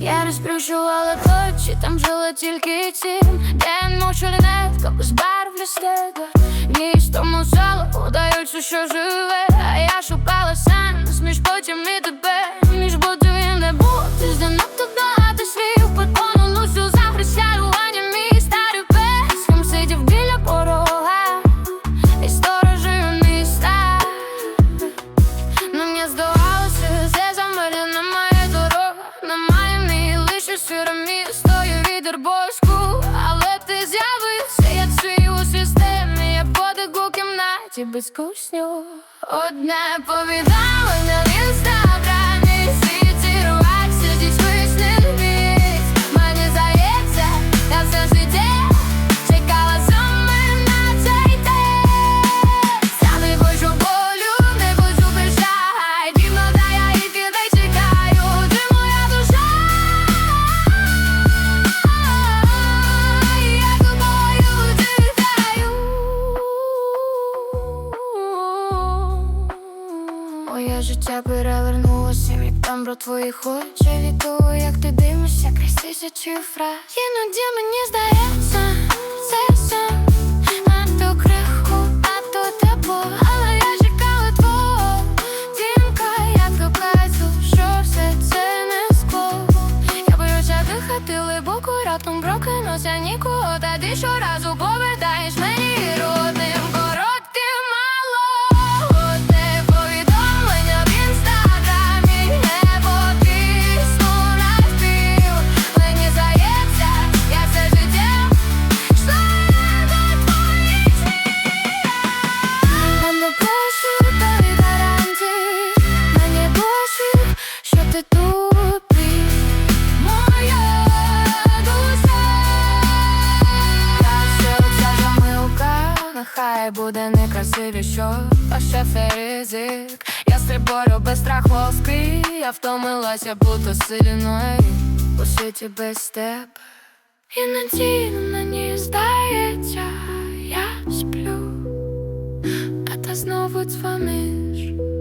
Я розплющувала очі, там жила тільки тінь День мовчу лінетка, без барв стега Місто мусало, удаючи, що живе. А я шукала мій містою вітер боску Але ти з'явився, я чую у системі Я подих у кімнаті безкусню Одне повідомлення не інстаграмі Моє життя перевернулося від там про твоїх очей. Від того, як ти дивишся крізь тисячі фраз Іноді мені здається, це сон Надто крихку, надто тепло. Але я чекала твого дзвінка Я докажу, що все це не скло. Я боюся дихати глибоко, раптом прокинуся нікого Тоді щоразу повертаєш бути буде некрасивіше, а ще це. Я стриборю без страх волски, я втомилася бути сильною, у світі без тебе. Іноді мені здається, я сплю, а та знову дзвониш.